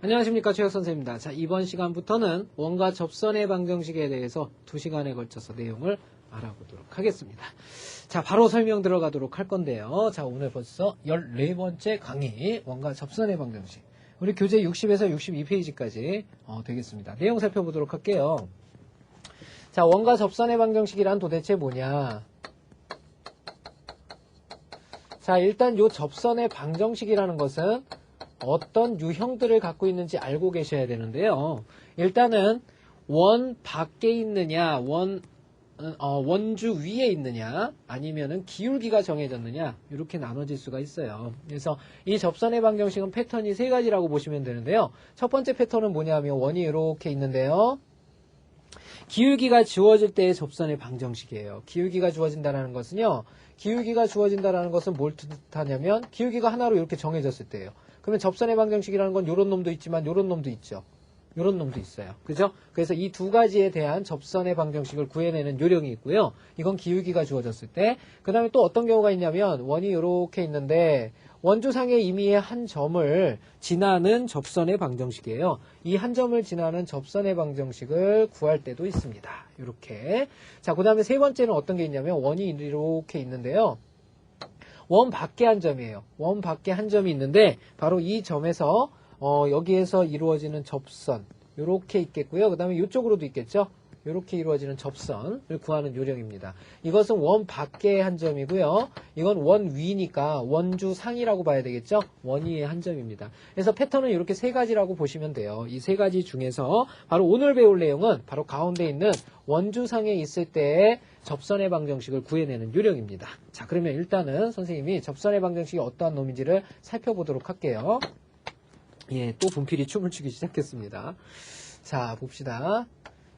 안녕하십니까 최혁 선생입니다. 자 이번 시간부터는 원과 접선의 방정식에 대해서 두 시간에 걸쳐서 내용을 알아보도록 하겠습니다. 자 바로 설명 들어가도록 할 건데요. 자 오늘 벌써 14번째 강의 원과 접선의 방정식 우리 교재 60에서 62페이지까지 어, 되겠습니다. 내용 살펴보도록 할게요. 자 원과 접선의 방정식이란 도대체 뭐냐 자 일단 요 접선의 방정식이라는 것은 어떤 유형들을 갖고 있는지 알고 계셔야 되는데요. 일단은 원 밖에 있느냐, 원, 어, 원주 위에 있느냐, 아니면은 기울기가 정해졌느냐, 이렇게 나눠질 수가 있어요. 그래서 이 접선의 방정식은 패턴이 세 가지라고 보시면 되는데요. 첫 번째 패턴은 뭐냐면 원이 이렇게 있는데요. 기울기가 주어질 때의 접선의 방정식이에요. 기울기가 주어진다는 것은요. 기울기가 주어진다는 것은 뭘 뜻하냐면 기울기가 하나로 이렇게 정해졌을 때예요. 그러면 접선의 방정식이라는 건 요런 놈도 있지만 요런 놈도 있죠. 요런 놈도 있어요. 그죠? 그래서 이 두 가지에 대한 접선의 방정식을 구해내는 요령이 있고요. 이건 기울기가 주어졌을 때. 그 다음에 또 어떤 경우가 있냐면 원이 이렇게 있는데 원주상의 임의의 한 점을 지나는 접선의 방정식이에요. 이 한 점을 지나는 접선의 방정식을 구할 때도 있습니다. 이렇게. 자, 그 다음에 세 번째는 어떤 게 있냐면 원이 이렇게 있는데요. 원 밖에 한 점이에요. 원 밖에 한 점이 있는데 바로 이 점에서 어, 여기에서 이루어지는 접선 이렇게 있겠고요. 그 다음에 이쪽으로도 있겠죠. 이렇게 이루어지는 접선을 구하는 요령입니다. 이것은 원 밖의 한 점이고요. 이건 원 위니까 원주 상이라고 봐야 되겠죠. 원 위의 한 점입니다. 그래서 패턴은 이렇게 세 가지라고 보시면 돼요. 이 세 가지 중에서 바로 오늘 배울 내용은 바로 가운데 있는 원주상에 있을 때의 접선의 방정식을 구해내는 요령입니다. 자, 그러면 일단은 선생님이 접선의 방정식이 어떠한 놈인지를 살펴보도록 할게요. 예, 또 분필이 춤을 추기 시작했습니다. 자, 봅시다.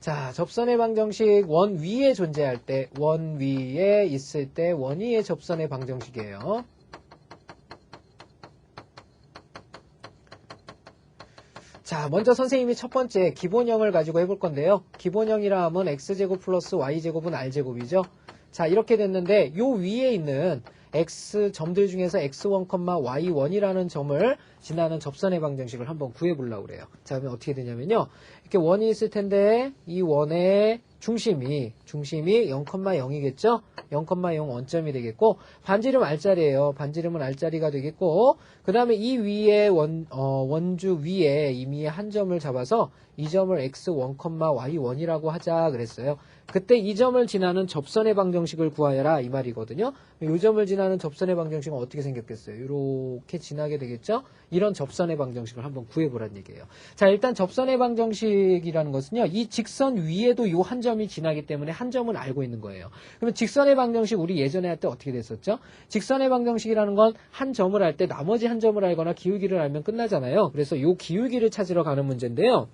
자, 접선의 방정식 원 위에 존재할 때, 원 위에 있을 때 원위의 접선의 방정식이에요. 자, 먼저 선생님이 첫 번째 기본형을 가지고 해볼 건데요. 기본형이라 하면 x제곱 플러스 y제곱은 r제곱이죠. 자, 이렇게 됐는데 요 위에 있는 x 점들 중에서 x1, y1이라는 점을 지나는 접선의 방정식을 한번 구해보려고 그래요. 자, 그러면 어떻게 되냐면요. 이렇게 원이 있을 텐데 이 원의 중심이 중심이 0,0이겠죠? 0,0 원점이 되겠고 반지름 R자리예요. 반지름은 R자리가 되겠고 그 다음에 이 위에 원, 어, 원주 위에 이미 한 점을 잡아서 이 점을 x1, y1이라고 하자 그랬어요. 그때 이 점을 지나는 접선의 방정식을 구하여라 이 말이거든요. 이 점을 지나는 접선의 방정식은 어떻게 생겼겠어요? 이렇게 지나게 되겠죠? 이런 접선의 방정식을 한번 구해보란 얘기예요. 자, 일단 접선의 방정식이라는 것은요. 이 직선 위에도 이 한 점이 지나기 때문에 한 점은 알고 있는 거예요. 그러면 직선의 방정식 우리 예전에 할 때 어떻게 됐었죠? 직선의 방정식이라는 건 한 점을 할 때 나머지 한 점을 알거나 기울기를 알면 끝나잖아요. 그래서 이 기울기를 찾으러 가는 문제인데요.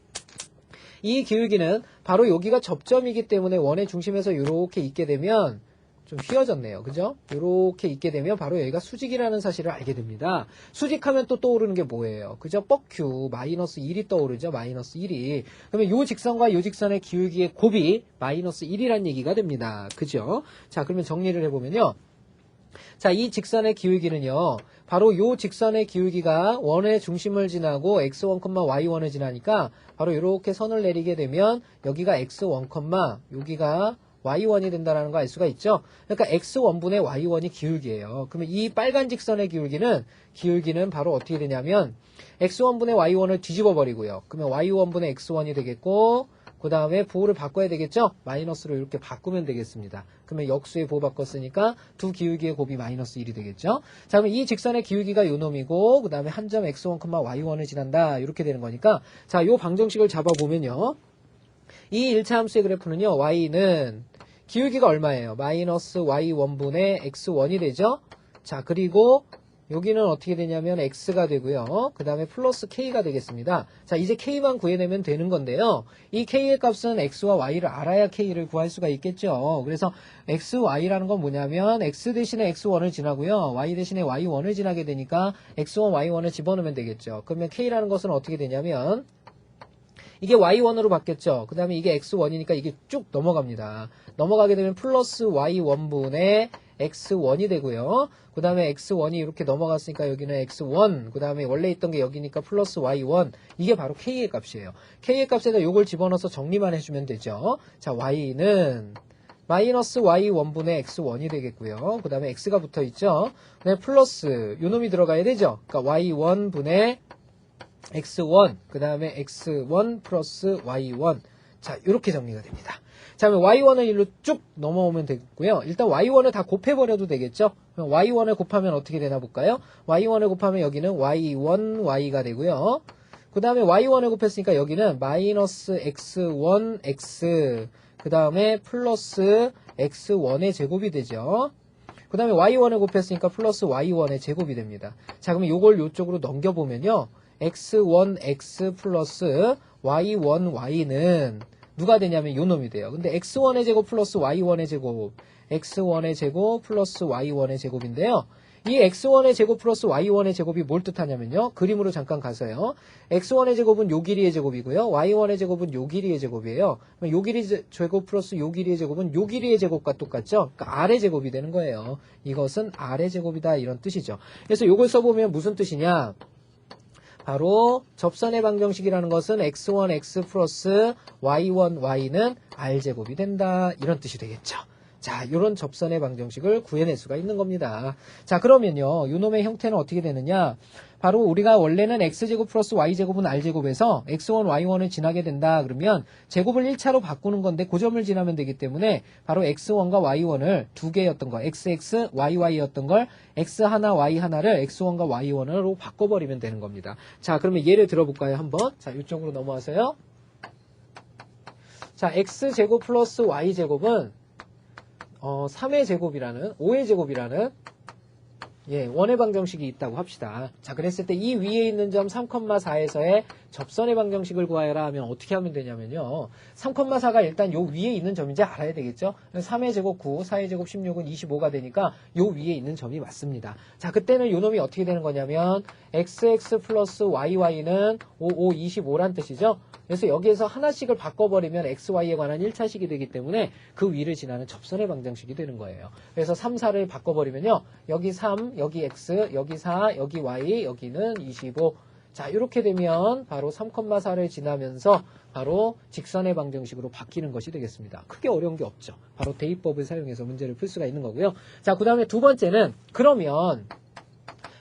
이 기울기는 바로 여기가 접점이기 때문에 원의 중심에서 이렇게 있게 되면 좀 휘어졌네요. 그죠? 이렇게 있게 되면 바로 여기가 수직이라는 사실을 알게 됩니다. 수직하면 또 떠오르는 게 뭐예요? 그죠? 뻑큐 마이너스 1이 떠오르죠? 마이너스 1이. 그러면 요 직선과 요 직선의 기울기의 곱이 마이너스 1이란 얘기가 됩니다. 그죠? 자, 그러면 정리를 해보면요. 자, 이 직선의 기울기는요. 바로 요 직선의 기울기가 원의 중심을 지나고 x1, y1을 지나니까 바로 이렇게 선을 내리게 되면 여기가 x1, 여기가 y1이 된다는 거 알 수가 있죠. 그러니까 x1분의 y1이 기울기예요. 그러면 이 빨간 직선의 기울기는 기울기는 바로 어떻게 되냐면 x1분의 y1을 뒤집어 버리고요. 그러면 y1분의 x1이 되겠고 그 다음에 부호를 바꿔야 되겠죠? 마이너스로 이렇게 바꾸면 되겠습니다. 그러면 역수의 부호 바꿨으니까 두 기울기의 곱이 마이너스 1이 되겠죠? 자, 그럼 이 직선의 기울기가 요 놈이고, 그 다음에 한 점 x1, y1을 지난다. 이렇게 되는 거니까, 자, 요 방정식을 잡아보면요. 이 1차 함수의 그래프는요, y는 기울기가 얼마예요? 마이너스 y1분의 x1이 되죠? 자, 그리고 여기는 어떻게 되냐면 x가 되고요. 그 다음에 플러스 k가 되겠습니다. 자, 이제 k만 구해내면 되는 건데요. 이 k의 값은 x와 y를 알아야 k를 구할 수가 있겠죠. 그래서 x, y라는 건 뭐냐면 x 대신에 x1을 지나고요. y 대신에 y1을 지나게 되니까 x1, y1을 집어넣으면 되겠죠. 그러면 k라는 것은 어떻게 되냐면 이게 y1으로 바뀌었죠. 그 다음에 이게 x1이니까 이게 쭉 넘어갑니다. 넘어가게 되면 플러스 y1분의 x1이 되고요. 그 다음에 x1이 이렇게 넘어갔으니까 여기는 x1, 그 다음에 원래 있던 게 여기니까 플러스 y1, 이게 바로 k의 값이에요. k의 값에다 요걸 집어넣어서 정리만 해주면 되죠. 자, y는 마이너스 y1분의 x1이 되겠고요. 그 다음에 x가 붙어 있죠. 그 다음에 플러스 요 놈이 들어가야 되죠. 그러니까 y1분의 x1, 그 다음에 x1 플러스 y1. 자, 이렇게 정리가 됩니다. 자, 그러면 y1은 일로 쭉 넘어오면 되겠고요. 일단 y1을 다 곱해버려도 되겠죠? 그럼 y1을 곱하면 어떻게 되나 볼까요? y1을 곱하면 여기는 y1, y가 되고요. 그 다음에 y1을 곱했으니까 여기는 마이너스 x1, x, 그 다음에 플러스 x1의 제곱이 되죠. 그 다음에 y1을 곱했으니까 플러스 y1의 제곱이 됩니다. 자, 그러면 요걸 요쪽으로 넘겨보면요. X1, x 플러스 y1, y는 누가 되냐면 요 놈이 돼요. 근데 x1의 제곱 플러스 y1의 제곱, x1의 제곱 플러스 y1의 제곱인데요. 이 x1의 제곱 플러스 y1의 제곱이 뭘 뜻하냐면요. 그림으로 잠깐 가서요. x1의 제곱은 요 길이의 제곱이고요. y1의 제곱은 요 길이의 제곱이에요. 요 길이 제- 제곱 플러스 요 길이의 제곱은 요 길이의 제곱과 똑같죠. 그러니까 r의 제곱이 되는 거예요. 이것은 r의 제곱이다 이런 뜻이죠. 그래서 요걸 써보면 무슨 뜻이냐. 바로 접선의 방정식이라는 것은 x1, x 플러스 y1, y는 r제곱이 된다. 이런 뜻이 되겠죠. 자, 이런 접선의 방정식을 구해낼 수가 있는 겁니다. 자, 그러면요. 요 놈의 형태는 어떻게 되느냐? 바로 우리가 원래는 x제곱 플러스 y제곱은 r제곱에서 x1, y1을 지나게 된다. 그러면 제곱을 1차로 바꾸는 건데 그 점을 지나면 되기 때문에 바로 x1과 y1을 두 개였던 거, xx,yy였던 걸 x 하나, y 하나를 x1과 y1으로 바꿔버리면 되는 겁니다. 자, 그러면 예를 들어볼까요? 한번. 자, 이쪽으로 넘어와서요. 자, x제곱 플러스 y제곱은 어, 3의 제곱이라는 5의 제곱이라는 예, 원의 방정식이 있다고 합시다. 자, 그랬을 때 이 위에 있는 점 3,4에서의 접선의 방정식을 구하여라 하면 어떻게 하면 되냐면요. 3,4가 일단 요 위에 있는 점인지 알아야 되겠죠? 3의 제곱 9, 4의 제곱 16은 25가 되니까 요 위에 있는 점이 맞습니다. 자, 그때는 요 놈이 어떻게 되는 거냐면 xx 플러스 yy는 55, 25란 뜻이죠? 그래서 여기에서 하나씩을 바꿔버리면 xy에 관한 1차식이 되기 때문에 그 위를 지나는 접선의 방정식이 되는 거예요. 그래서 3, 4를 바꿔버리면요. 여기 3, 여기 x, 여기 4, 여기 y, 여기는 25. 자, 이렇게 되면 바로 3,4를 지나면서 바로 직선의 방정식으로 바뀌는 것이 되겠습니다. 크게 어려운 게 없죠. 바로 대입법을 사용해서 문제를 풀 수가 있는 거고요. 자, 그 다음에 두 번째는 그러면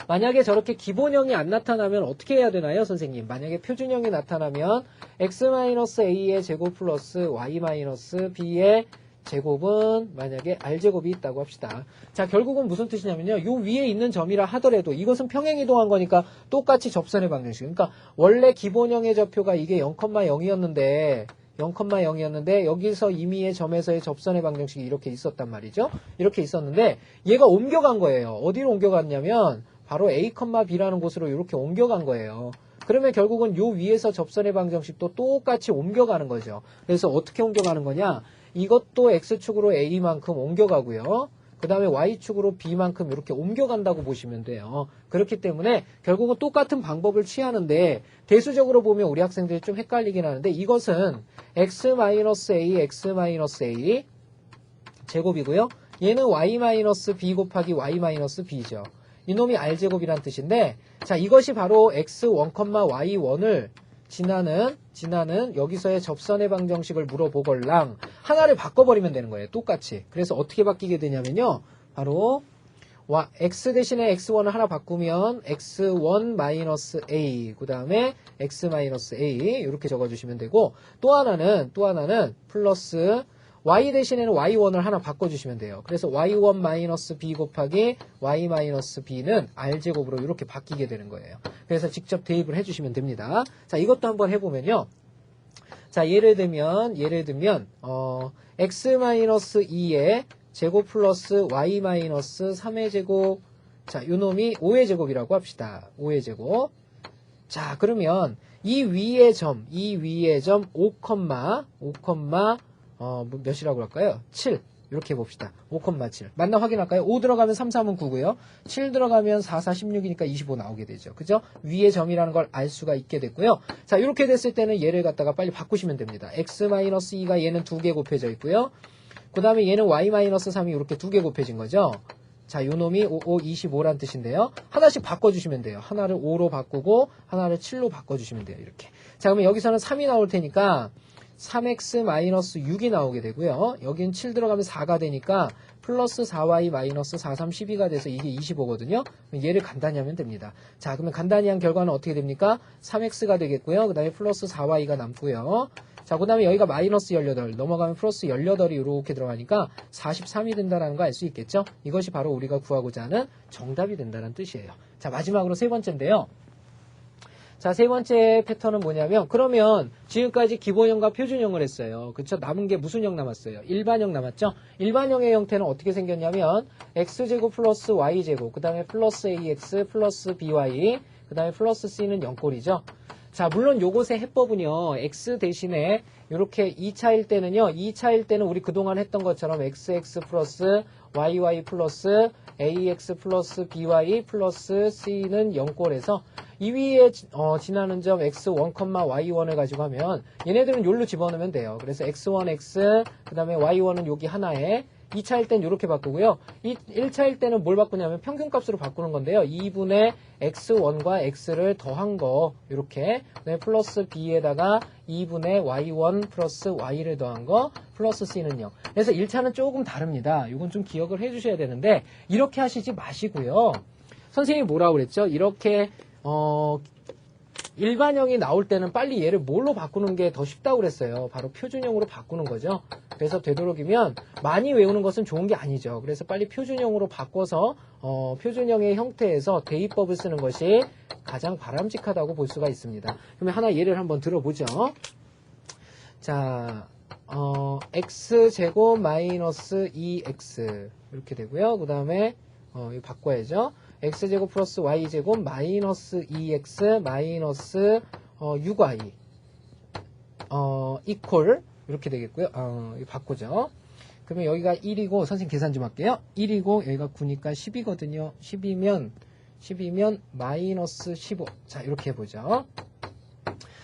만약에 저렇게 기본형이 안 나타나면 어떻게 해야 되나요, 선생님? 만약에 표준형이 나타나면 x-a의 제곱 플러스 y-b의 제곱은 만약에 r제곱이 있다고 합시다. 자, 결국은 무슨 뜻이냐면요. 요 위에 있는 점이라 하더라도 이것은 평행이동한 거니까 똑같이 접선의 방정식. 그러니까 원래 기본형의 좌표가 이게 0,0이었는데 0,0이었는데 여기서 임의의 점에서의 접선의 방정식이 이렇게 있었단 말이죠. 이렇게 있었는데 얘가 옮겨간 거예요. 어디로 옮겨갔냐면 바로 A, B라는 곳으로 이렇게 옮겨간 거예요. 그러면 결국은 요 위에서 접선의 방정식도 똑같이 옮겨가는 거죠. 그래서 어떻게 옮겨가는 거냐? 이것도 X축으로 A만큼 옮겨가고요. 그 다음에 Y축으로 B만큼 이렇게 옮겨간다고 보시면 돼요. 그렇기 때문에 결국은 똑같은 방법을 취하는데 대수적으로 보면 우리 학생들이 좀 헷갈리긴 하는데 이것은 X-A, X-A 제곱이고요. 얘는 Y-B 곱하기 Y-B죠. 이놈이 R제곱이란 뜻인데 자 이것이 바로 X1,Y1을 지나는 지나는 여기서의 접선의 방정식을 물어보걸랑 하나를 바꿔버리면 되는 거예요. 똑같이. 그래서 어떻게 바뀌게 되냐면요. 바로 와, x 대신에 x1을 하나 바꾸면 x1-a 그 다음에 x-a 이렇게 적어주시면 되고 또 하나는 또 하나는 플러스 y 대신에는 y1을 하나 바꿔주시면 돼요. 그래서 y1-b 곱하기 y-b는 r제곱으로 이렇게 바뀌게 되는 거예요. 그래서 직접 대입을 해주시면 됩니다. 자, 이것도 한번 해보면요. 자, 예를 들면, 예를 들면, 어, x-2의 제곱 플러스 y-3의 제곱. 자, 요 놈이 5의 제곱이라고 합시다. 5의 제곱. 자, 그러면 이 위의 점, 이 위의 점 5, 5, 어, 뭐 몇이라고 할까요? 7. 이렇게 해봅시다. 5,7. 맞나 확인할까요? 5 들어가면 3, 3은 9고요. 7 들어가면 4, 4, 16이니까 25 나오게 되죠. 그죠? 위의 점이라는 걸 알 수가 있게 됐고요. 자, 이렇게 됐을 때는 얘를 갖다가 빨리 바꾸시면 됩니다. x-2가 얘는 두 개 곱해져 있고요. 그 다음에 얘는 y-3이 이렇게 두 개 곱해진 거죠. 자, 요 놈이 5, 5, 25란 뜻인데요. 하나씩 바꿔주시면 돼요. 하나를 5로 바꾸고, 하나를 7로 바꿔주시면 돼요. 이렇게. 자, 그러면 여기서는 3이 나올 테니까, 3x-6이 나오게 되고요. 여긴 7 들어가면 4가 되니까, 플러스 4y 마이너스 4, 3, 12가 돼서 이게 25거든요. 얘를 간단히 하면 됩니다. 자, 그러면 간단히 한 결과는 어떻게 됩니까? 3x가 되겠고요. 그 다음에 플러스 4y가 남고요. 자, 그 다음에 여기가 마이너스 18, 넘어가면 플러스 18이 이렇게 들어가니까 43이 된다는 거 알 수 있겠죠? 이것이 바로 우리가 구하고자 하는 정답이 된다는 뜻이에요. 자, 마지막으로 세 번째인데요. 자, 세 번째 패턴은 뭐냐면, 그러면 지금까지 기본형과 표준형을 했어요. 그쵸? 남은 게 무슨 형 남았어요? 일반형 남았죠? 일반형의 형태는 어떻게 생겼냐면, x제곱 플러스 y제곱, 그 다음에 플러스 ax 플러스 by, 그 다음에 플러스 c는 0꼴이죠? 자, 물론 요것의 해법은요, x 대신에 이렇게 2차일 때는요, 2차일 때는 우리 그동안 했던 것처럼 xx 플러스 yy 플러스 ax 플러스 by 플러스 c는 0꼴에서 이 위에 지- 어, 지나는 점 x1, y1을 가지고 하면 얘네들은 요로 집어넣으면 돼요. 그래서 x1, x, 그 다음에 y1은 여기 하나에 2차일 땐 이렇게 바꾸고요. 이 1차일 때는 뭘 바꾸냐면 평균값으로 바꾸는 건데요. 2분의 x1과 x를 더한 거 이렇게 플러스 b에다가 2분의 y1 플러스 y를 더한 거 플러스 c는 0. 그래서 1차는 조금 다릅니다. 이건 좀 기억을 해주셔야 되는데 이렇게 하시지 마시고요. 선생님이 뭐라고 그랬죠? 이렇게 어, 일반형이 나올 때는 빨리 얘를 뭘로 바꾸는 게 더 쉽다고 그랬어요. 바로 표준형으로 바꾸는 거죠. 그래서 되도록이면 많이 외우는 것은 좋은 게 아니죠. 그래서 빨리 표준형으로 바꿔서 어, 표준형의 형태에서 대입법을 쓰는 것이 가장 바람직하다고 볼 수가 있습니다. 그러면 하나 예를 한번 들어보죠. 자, 어, x제곱 마이너스 2x 이렇게 되고요. 그 다음에 어, 바꿔야죠. x제곱 플러스 y제곱 마이너스 2x 마이너스 어, 6y 어, 이퀄 이렇게 되겠고요. 어, 바꾸죠. 그러면 여기가 1이고 선생님 계산 좀 할게요. 1이고 여기가 9니까 10이거든요. 10이면 10이면 마이너스 15. 자, 이렇게 해보죠.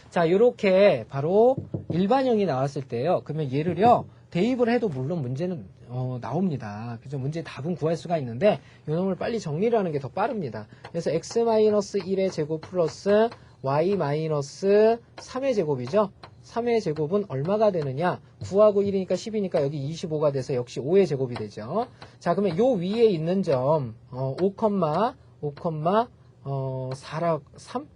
자, 이렇게 바로 일반형이 나왔을 때요. 그러면 얘를요. 대입을 해도 물론 문제는 어, 나옵니다. 그죠? 문제 답은 구할 수가 있는데 이 놈을 빨리 정리를 하는 게 더 빠릅니다. 그래서 x-1의 제곱 플러스 y-3의 제곱이죠. 3의 제곱은 얼마가 되느냐? 9하고 1이니까 10이니까 여기 25가 돼서 역시 5의 제곱이 되죠. 자, 그러면 요 위에 있는 점, 어, 5, 5, 어, 4라, 3?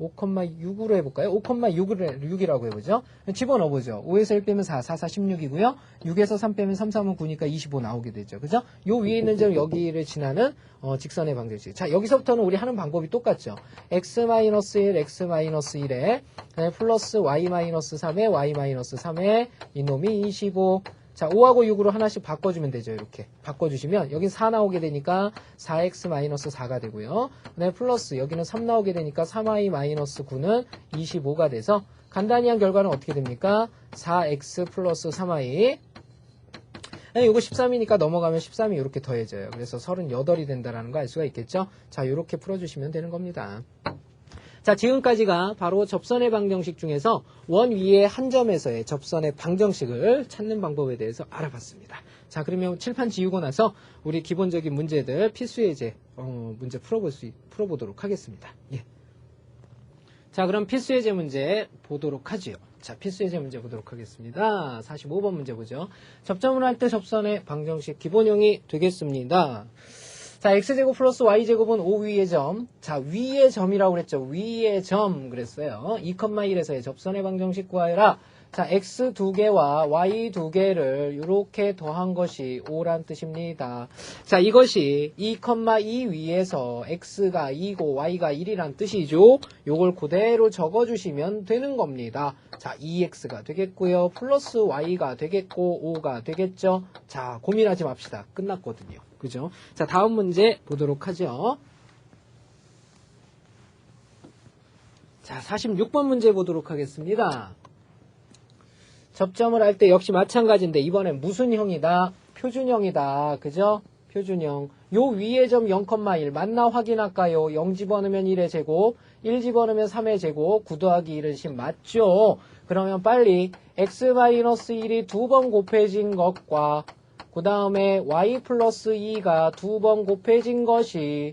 5,6으로 해볼까요? 5,6을, 6이라고 해보죠. 집어넣어보죠. 5에서 1 빼면 4, 4, 4, 16이고요. 6에서 3 빼면 3, 3은 9니까 25 나오게 되죠. 그죠? 요 위에 있는 점 여기를 지나는 어, 직선의 방정식. 자, 여기서부터는 우리 하는 방법이 똑같죠. x-1, x-1에 플러스 y-3에 y-3에 이놈이 25. 자, 5하고 6으로 하나씩 바꿔주면 되죠. 이렇게. 바꿔주시면, 여긴 4 나오게 되니까 4x-4가 되고요. 그 다음에 플러스, 여기는 3 나오게 되니까 3y-9는 25가 돼서, 간단히 한 결과는 어떻게 됩니까? 4x 플러스 3y. 이거 13이니까 넘어가면 13이 이렇게 더해져요. 그래서 38이 된다라는 거 알 수가 있겠죠? 자, 이렇게 풀어주시면 되는 겁니다. 자, 지금까지가 바로 접선의 방정식 중에서 원 위에 한 점에서의 접선의 방정식을 찾는 방법에 대해서 알아봤습니다. 자, 그러면 칠판 지우고 나서 우리 기본적인 문제들 필수 예제 어, 문제 풀어볼 수 있- 풀어보도록 하겠습니다. 예. 자, 그럼 필수 예제 문제 보도록 하지요. 자, 필수 예제 문제 보도록 하겠습니다. 45번 문제 보죠. 접점을 할 때 접선의 방정식 기본형이 되겠습니다. 자, x제곱 플러스 y제곱은 5 위의 점. 자, 위의 점이라고 그랬죠. 위의 점 그랬어요. 2,1에서의 접선의 방정식 구하여라. 자, x 두 개와 y 두 개를 이렇게 더한 것이 5란 뜻입니다. 자, 이것이 2,2 위에서 x가 2고 y가 1이란 뜻이죠. 요걸 그대로 적어주시면 되는 겁니다. 자, 2x가 되겠고요. 플러스 y가 되겠고 5가 되겠죠. 자, 고민하지 맙시다. 끝났거든요. 그죠? 자, 다음 문제 보도록 하죠. 자, 46번 문제 보도록 하겠습니다. 접점을 할 때 역시 마찬가지인데 이번엔 무슨 형이다? 표준형이다. 그죠? 표준형. 요 위에 점 0,1 맞나 확인할까요? 0 집어넣으면 1의 제곱, 1 집어넣으면 3의 제곱, 9 더하기 1은 10 맞죠? 그러면 빨리 x-1이 두 번 곱해진 것과 그 다음에 y 플러스 2가 두 번 곱해진 것이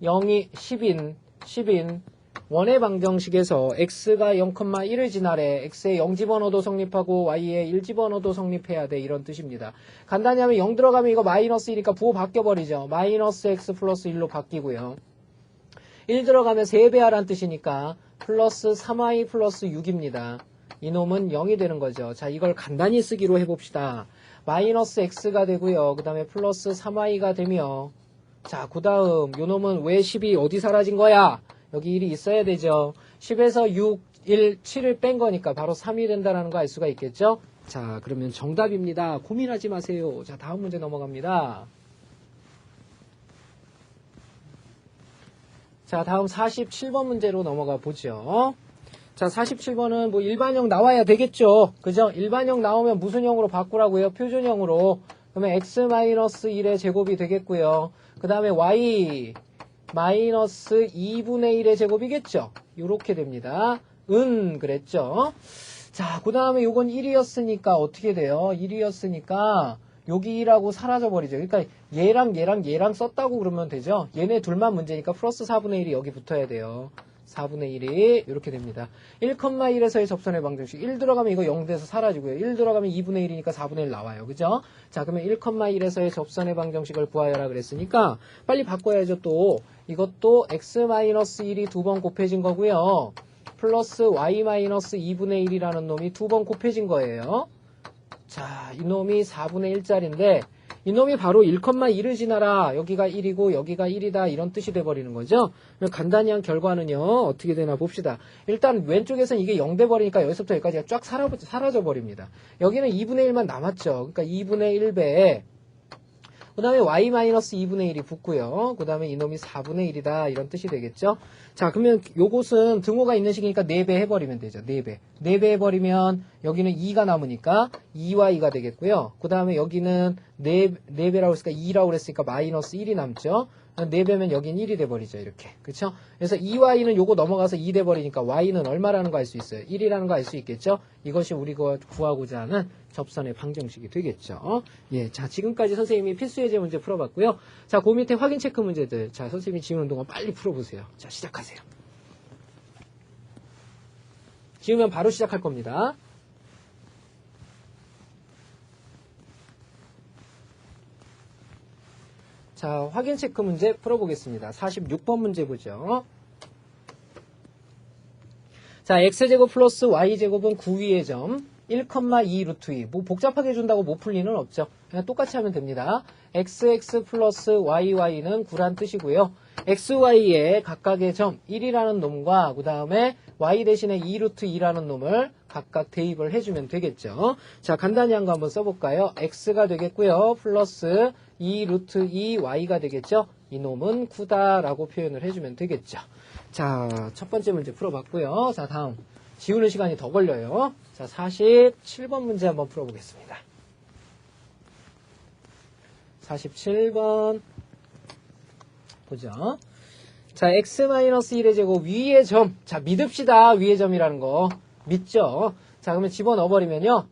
0이 10인 10인 원의 방정식에서 x가 0,1을 지나래 x에 0 집어넣어도 성립하고 y에 1 집어넣어도 성립해야 돼 이런 뜻입니다. 간단히 하면 0 들어가면 이거 마이너스 1이니까 부호 바뀌어버리죠. 마이너스 x 플러스 1로 바뀌고요. 1 들어가면 3배 하란 뜻이니까 플러스 3y 플러스 6입니다. 이놈은 0이 되는 거죠. 자 이걸 간단히 쓰기로 해봅시다. 마이너스 x가 되고요. 그 다음에 플러스 3y가 되며 자, 그 다음, 요 놈은 왜 10이 어디 사라진 거야? 여기 1이 있어야 되죠. 10에서 6, 1, 7을 뺀 거니까 바로 3이 된다는 거 알 수가 있겠죠? 자, 그러면 정답입니다. 고민하지 마세요. 자, 다음 문제 넘어갑니다. 자, 다음 47번 문제로 넘어가 보죠. 자, 47번은 뭐 일반형 나와야 되겠죠. 그죠? 일반형 나오면 무슨 형으로 바꾸라고요? 표준형으로. 그러면 x-1의 제곱이 되겠고요. 그 다음에 y 마이너스 2분의 1의 제곱이겠죠. 이렇게 됩니다. 은 그랬죠. 자, 그 다음에 요건 1이었으니까 어떻게 돼요? 1이었으니까 여기 1하고 사라져 버리죠. 그러니까 얘랑 얘랑 얘랑 썼다고 그러면 되죠. 얘네 둘만 문제니까 플러스 4분의 1이 여기 붙어야 돼요. 4분의 1이 이렇게 됩니다. 1,1에서의 접선의 방정식 1 들어가면 이거 0 돼서 사라지고요. 1 들어가면 2분의 1이니까 4분의 1 나와요. 그죠? 자 그러면 1,1에서의 접선의 방정식을 구하여라 그랬으니까 빨리 바꿔야죠 또 이것도 x-1이 두 번 곱해진 거고요. 플러스 y-2분의 1이라는 놈이 두 번 곱해진 거예요. 자, 이놈이 4분의 1짜리인데 이놈이 바로 1,1을 지나라. 여기가 1이고 여기가 1이다. 이런 뜻이 돼버리는 거죠. 간단히 한 결과는요. 어떻게 되나 봅시다. 일단 왼쪽에서는 이게 0 돼버리니까 여기서부터 여기까지가 쫙 사라, 사라져 버립니다. 여기는 2분의 1만 남았죠. 그러니까 2분의 1배 그 다음에 y-2분의 1이 붙고요. 그 다음에 이놈이 4분의 1이다. 이런 뜻이 되겠죠. 자, 그러면 요것은 등호가 있는 식이니까 4배 해버리면 되죠. 4배. 4배 해버리면 여기는 2가 남으니까 2y가 되겠고요. 그 다음에 여기는 4, 4배라고 했으니까 2라고 그랬으니까 마이너스 1이 남죠. 4배면 여긴 1이 돼버리죠. 이렇게. 그쵸? 그래서 2y는 요거 넘어가서 2 돼버리니까 y는 얼마라는 거 알 수 있어요. 1이라는 거 알 수 있겠죠? 이것이 우리가 구하고자 하는 접선의 방정식이 되겠죠. 예. 자, 지금까지 선생님이 필수 예제 문제 풀어봤고요. 자, 그 밑에 확인 체크 문제들. 자, 선생님이 지우는 동안 빨리 풀어보세요. 자, 시작하세요. 지우면 바로 시작할 겁니다. 자, 확인 체크 문제 풀어보겠습니다. 46번 문제 보죠. 자, x제곱 플러스 y제곱은 9위의 점, 1,2 루트 2. 뭐 복잡하게 준다고 못 풀 리는 없죠. 그냥 똑같이 하면 됩니다. xx 플러스yy는 9란 뜻이고요. xy의 각각의 점 1이라는 놈과 그 다음에 y 대신에 2 루트 2라는 놈을 각각 대입을 해주면 되겠죠. 자, 간단히 한 거 한번 써볼까요? x가 되겠고요. 플러스 2 루트 2 y가 되겠죠. 이 놈은 9다라고 표현을 해주면 되겠죠. 자, 첫 번째 문제 풀어봤고요. 자, 다음. 지우는 시간이 더 걸려요. 자, 47번 문제 한번 풀어보겠습니다. 47번. 보죠. 자, x-1의 제곱 위의 점. 자, 믿읍시다. 위의 점이라는 거. 믿죠? 자, 그러면 집어넣어버리면요.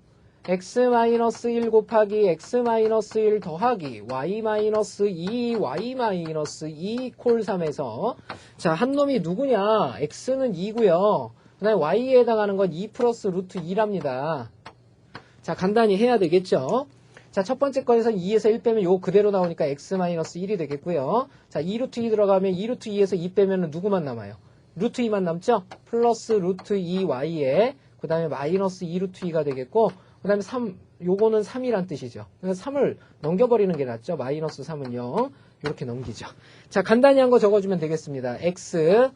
X-1 곱하기 x-1 더하기 y-2 y-2 콜 3에서 자, 한 놈이 누구냐? x는 2고요. 그 다음에 y에 해당하는 건 2 플러스 루트 2랍니다. 자, 간단히 해야 되겠죠? 자, 첫 번째 거에서 2에서 1 빼면 요거 그대로 나오니까 x-1이 되겠고요. 자, 2 루트 2 들어가면 2 루트 2에서 2 빼면 누구만 남아요? 루트 2만 남죠? 플러스 루트 2y에 그 다음에 마이너스 2 루트 2가 되겠고 그 다음에 3, 요거는 3이란 뜻이죠. 그래서 3을 넘겨버리는 게 낫죠. 마이너스 3은 0. 이렇게 넘기죠. 자, 간단히 한 거 적어주면 되겠습니다. x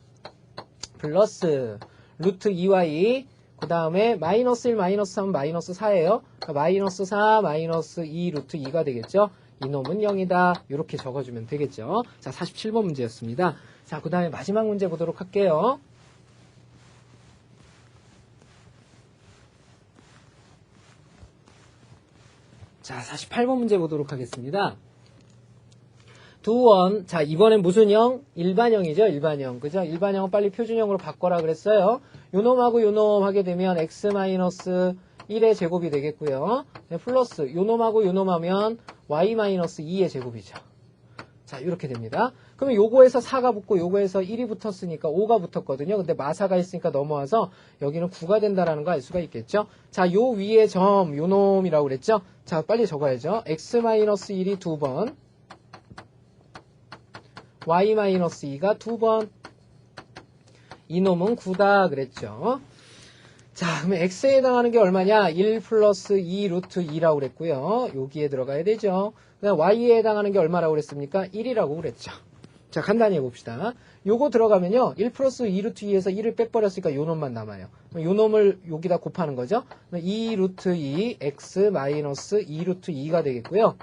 플러스 루트 2y 그 다음에 마이너스 1 마이너스 3 마이너스 4예요. 그러니까 마이너스 4 마이너스 2 루트 2가 되겠죠. 이놈은 0이다. 이렇게 적어주면 되겠죠. 자, 47번 문제였습니다. 자, 그 다음에 마지막 문제 보도록 할게요. 자, 48번 문제 보도록 하겠습니다. 두원. 자, 이번엔 무슨 형? 일반형이죠, 일반형. 그죠? 일반형은 빨리 표준형으로 바꿔라 그랬어요. 요놈하고 요놈 하게 되면 x-1의 제곱이 되겠고요. 네, 플러스 요놈하고 요놈 하면 y-2의 제곱이죠. 자, 이렇게 됩니다. 그러면 요거에서 4가 붙고 요거에서 1이 붙었으니까 5가 붙었거든요. 근데 마사가 있으니까 넘어와서 여기는 9가 된다라는 거 알 수가 있겠죠. 자, 요 위에 점, 요 놈이라고 그랬죠. 자, 빨리 적어야죠. x-1이 두 번, y-2가 두 번, 이놈은 9다 그랬죠. 자, 그러면 x에 해당하는 게 얼마냐? 1 플러스 2 루트 2라고 그랬고요. 여기에 들어가야 되죠. 그다음 y에 해당하는 게 얼마라고 그랬습니까? 1이라고 그랬죠. 자, 간단히 해봅시다. 요거 들어가면요. 1 플러스 2 루트 2에서 1을 빼버렸으니까 요 놈만 남아요. 요 놈을 여기다 곱하는 거죠. 2 루트 2 x 마이너스 2 루트 2가 되겠고요.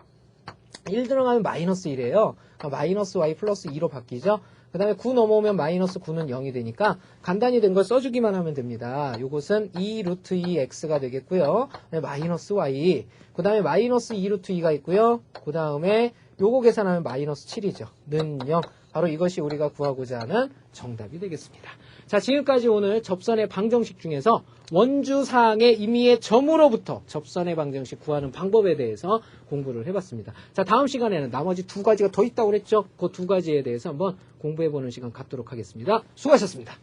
1 들어가면 마이너스 1이에요. 마이너스 y 플러스 2로 바뀌죠. 그 다음에 9 넘어오면 마이너스 9는 0이 되니까 간단히 된 걸 써주기만 하면 됩니다. 요것은 2 루트 2 x가 되겠고요. 네, 마이너스 y. 그 다음에 마이너스 2 루트 2가 있고요. 그 다음에 요거 계산하면 마이너스 7이죠. 는 0. 바로 이것이 우리가 구하고자 하는 정답이 되겠습니다. 자, 지금까지 오늘 접선의 방정식 중에서 원주 사항의 임의의 점으로부터 접선의 방정식 구하는 방법에 대해서 공부를 해봤습니다. 자, 다음 시간에는 나머지 두 가지가 더 있다고 그랬죠? 그 두 가지에 대해서 한번 공부해보는 시간 갖도록 하겠습니다. 수고하셨습니다.